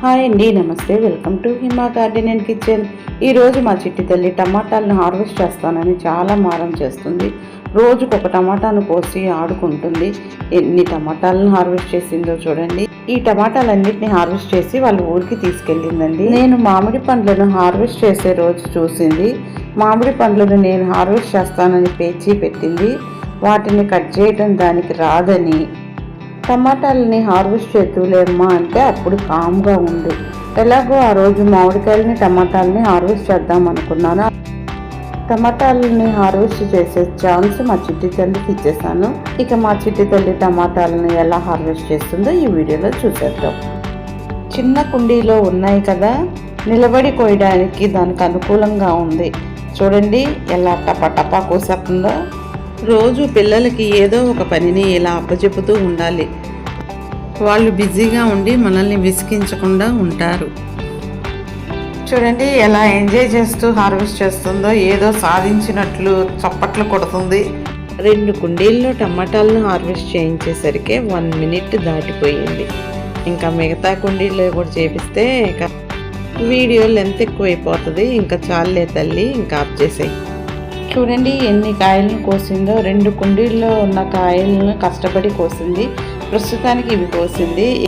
Hi అండి నమస్తే. Welcome to Hima garden and kitchen. ఈరోజు మా చిట్టి తల్లి టమాటాలను హార్వెస్ట్ చేస్తానని చాలా మారం చేస్తుంది. రోజుకు ఒక టమాటాను కోసి ఆడుకుంటుంది. ఎన్ని టమాటాలను హార్వెస్ట్ చేసిందో చూడండి. ఈ టమాటాలన్నింటినీ హార్వెస్ట్ చేసి వాళ్ళ ఊరికి తీసుకెళ్ళిందండి. నేను మామిడి పండ్లను హార్వెస్ట్ చేసే రోజు చూసింది. మామిడి పండ్లను నేను హార్వెస్ట్ చేస్తానని పేచీ పెట్టింది. వాటిని కట్ చేయడం దానికి రాదని టమాటాలని హార్వెస్ట్ చేతులేమ్మా అంటే అప్పుడు కామ్గా ఉంది. ఎలాగో ఆ రోజు మామిడికాయలని టమాటాలని హార్వెస్ట్ చేద్దాం అనుకున్నాను. టమాటాలని హార్వెస్ట్ చేసే ఛాన్స్ మా చిట్టి తల్లికి ఇచ్చేసాను. ఇక మా చిట్టి తల్లి టమాటాలని ఎలా హార్వెస్ట్ చేస్తుందో ఈ వీడియోలో చూసేద్దాం. చిన్న కుండీలో ఉన్నాయి కదా నిలబడి కోయడానికి దానికి అనుకూలంగా ఉంది. చూడండి ఎలా టపా టపా కోసేస్తుందో. రోజు పిల్లలకి ఏదో ఒక పనిని ఇలా అప్పచెపుతూ ఉండాలి. వాళ్ళు బిజీగా ఉండి మనల్ని విసిగించకుండా ఉంటారు. చూడండి ఎలా ఎంజాయ్ చేస్తూ హార్వెస్ట్ చేస్తుందో ఏదో సాధించినట్లు చప్పట్లు కొడుతుంది. రెండు కుండీల్లో టమాటాలను హార్వెస్ట్ చేయించేసరికి వన్ మినిట్ దాటిపోయింది. ఇంకా మిగతా కుండీల్లో కూడా చేపిస్తే ఇక వీడియో లెంత్ ఎక్కువైపోతుంది. ఇంకా చాలే తల్లి ఇంకా ఆఫ్ చేసేయి. చూడండి ఎన్ని కాయలను కోసిందో. రెండు కుండీల్లో ఉన్న కాయలను కష్టపడి కోసింది. ప్రస్తుతానికి ఇవి కోసింది.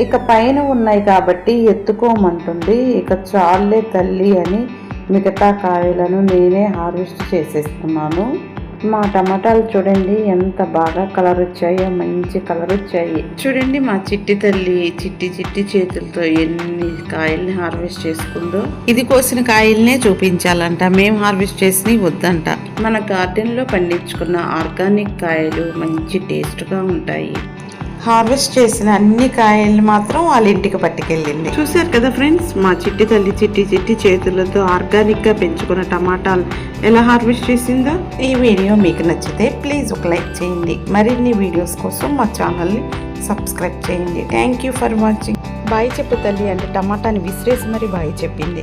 ఇక పైన ఉన్నాయి కాబట్టి ఎత్తుకోమంటుంది. ఇక చాలే తల్లి అని మిగతా కాయలను నేనే హార్వెస్ట్ చేసేస్తున్నాను. మా టమాటాలు చూడండి ఎంత బాగా కలర్ వచ్చాయో మంచి కలర్ వచ్చాయి. చూడండి మా చిట్టి తల్లి చిట్టి చిట్టి చేతులతో ఎన్ని కాయల్ని హార్వెస్ట్ చేసుకుందో. ఇది కోసిన కాయల్నే చూపించాలంట మేము హార్వెస్ట్ చేసి వద్దంట. మన గార్డెన్లో పండించుకున్న ఆర్గానిక్ కాయలు మంచి టేస్ట్గా ఉంటాయి. హార్వెస్ట్ చేసిన అన్ని కాయల్ని మాత్రం వాళ్ళ ఇంటికి పట్టుకెళ్ళింది. చూశారు కదా ఫ్రెండ్స్ మా చిట్టి తల్లి చిట్టి చిట్టి చేతులతో ఆర్గానిక్గా పెంచుకున్న టమాటాలు ఎలా హార్వెస్ట్ చేసిందో? ఈ వీడియో మీకు నచ్చితే ప్లీజ్ ఒక లైక్ చేయండి. మరిన్ని వీడియోస్ కోసం మా ఛానల్ని సబ్స్క్రైబ్ చేయండి. Thank you for watching bye చెప్పు తల్లి అంటే టమాటాని విసిరేసి మరి బాయ్ చెప్పింది.